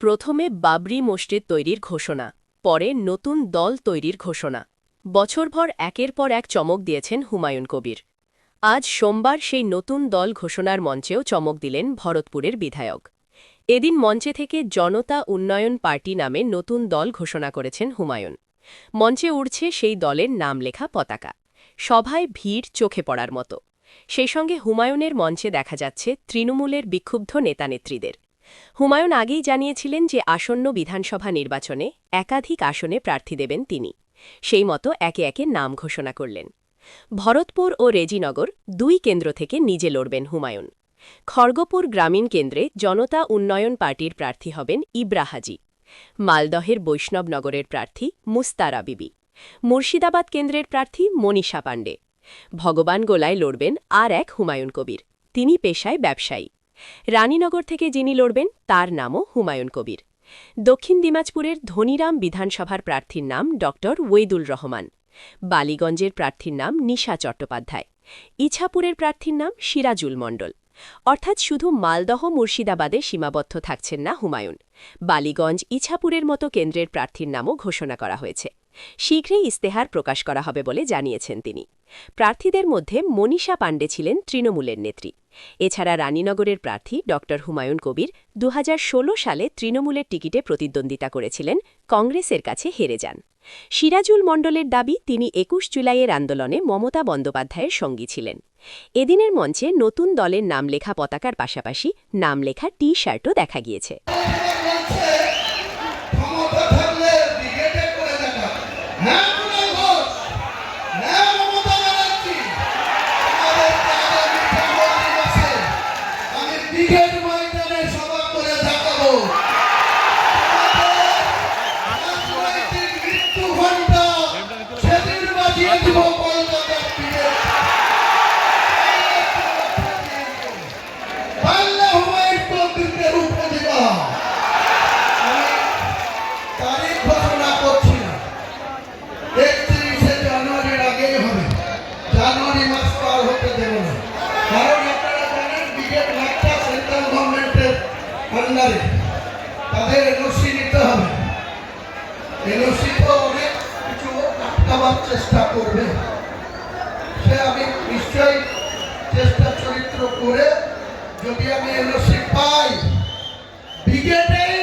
প্রথমে বাবরি মসজিদ তৈরির ঘোষণা, পরে নতুন দল তৈরির ঘোষণা। বছরভর একের পর এক চমক দিয়েছেন হুমায়ুন কবির। আজ সোমবার সেই নতুন দল ঘোষণার মঞ্চেও চমক দিলেন ভরতপুরের বিধায়ক। এদিন মঞ্চে থেকে জনতা উন্নয়ন পার্টি নামে নতুন দল ঘোষণা করেছেন হুমায়ুন। মঞ্চে উড়ছে সেই দলের নাম লেখা পতাকা। সভায় ভিড় চোখে পড়ার মতো। সেই সঙ্গে হুমায়ুনের মঞ্চে দেখা যাচ্ছে তৃণমূলের বিক্ষুব্ধ নেতানেত্রীদের। হুমায়ুন আগেই জানিয়েছিলেন যে আসন্ন বিধানসভা নির্বাচনে একাধিক আসনে প্রার্থী দেবেন তিনি। সেই মতো একে একে নাম ঘোষণা করলেন। ভরতপুর ও রেজিনগর দুই কেন্দ্র থেকে নিজে লড়বেন হুমায়ুন। খড়গপুর গ্রামীণ কেন্দ্রে জনতা উন্নয়ন পার্টির প্রার্থী হবেন ইব্রাহাজি মালদহের বৈষ্ণবনগরের প্রার্থী মুস্তারা বিবি। মুর্শিদাবাদ কেন্দ্রের প্রার্থী মনীষা পাণ্ডে। ভগবান গোলায় লড়বেন আর এক হুমায়ুন কবির। তিনি পেশায় ব্যবসায়ী। রানীনগর থেকে যিনি লড়বেন, তার নামও হুমায়ুন কবির। দক্ষিণ দিনাজপুরের ধনিরাম বিধানসভার প্রার্থীর নাম ড. ওয়েদুল রহমান। বালিগঞ্জের প্রার্থীর নাম নিশা চট্টোপাধ্যায়। ইছাপুরের প্রার্থীর নাম সিরাজুল মণ্ডল। অর্থাৎ শুধু মালদহ মুর্শিদাবাদে সীমাবদ্ধ থাকছেন না হুমায়ুন। বালিগঞ্জ, ইছাপুরের মতো কেন্দ্রের প্রার্থীর নামও ঘোষণা করা হয়েছে। শীঘ্রই ইস্তেহার প্রকাশ করা হবে বলে জানিয়েছেন তিনি। প্রার্থীদের মধ্যে মনীষা পাণ্ডে ছিলেন তৃণমূলের নেত্রী। এছাড়া রানীনগরের প্রার্থী ড. হুমায়ুন কবির দু হাজার ষোলো সালে তৃণমূলের টিকিটে প্রতিদ্বন্দ্বিতা করেছিলেন, কংগ্রেসের কাছে হেরে যান। সিরাজুল মণ্ডলের দাবি, তিনি একুশ জুলাইয়ের আন্দোলনে মমতা বন্দ্যোপাধ্যায়ের সঙ্গী ছিলেন। এদিনের মঞ্চে নতুন দলের নাম লেখা পতাকার পাশাপাশি নাম লেখা টি শার্টও দেখা গিয়েছে। এনওসি তো অনেক কিছু আটকাবার চেষ্টা করবে সে আমি নিশ্চয়ই চেষ্টা চরিত্র করে যদি আমি এনওসি পাই ব্রিগেডেই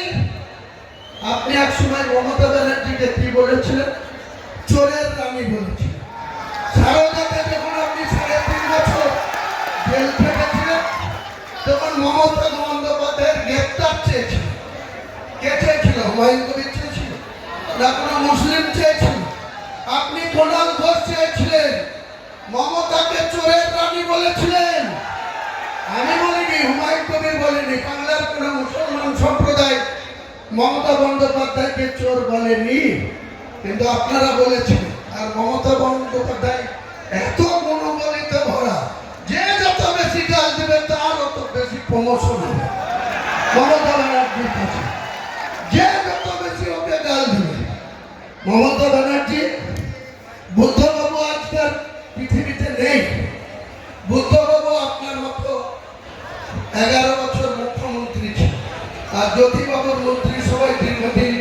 আপনি এক সময় মমতা ব্যানার্জিকে কি বলেছিলেন? চোরের রানী বলেছিলেন। সারদাকে যখন আপনি সাড়ে তিন বছর জেল খেটেছিলেন, তখন মমতা বন্দ্যোপাধ্যায়ের গ্রেপ্তার চেয়েছিল। কে চেয়েছিল? হুমায়ুন কবির কোনো মুসলিম চেয়েছিল আপনি কোনাল ঘোষ চেয়েছিলেন, মমতাকে চোরের রানী বলেছিলেন। আমি বলিনি, হুমায়ুন কবির বলেনি, বাংলার কোনো মুসলমান সম্প্রদায় মমতা বন্দ্যোপাধ্যায়কে চোর বলেনি। কিন্তু আপনারা বলেছেন, আর মমতা বন্দ্যোপাধ্যায় এত মনোবলিতে ভরা, যে যত বেশি গাল দেবে তার অত বেশি প্রমোশন হবে। মমতা ব্যানার্জির কাছে যে যত বেশি ওকে গাল দেবে মমতা ব্যানার্জি, বুদ্ধবাবু আজকাল পৃথিবীতে নেই। বুদ্ধবাবু আপনার মতো এগারো বছর মুখ্যমন্ত্রী। ছিল আর জ্যোতিবাবুর মন্ত্রী দীর্ঘদিন দীর্ঘদিন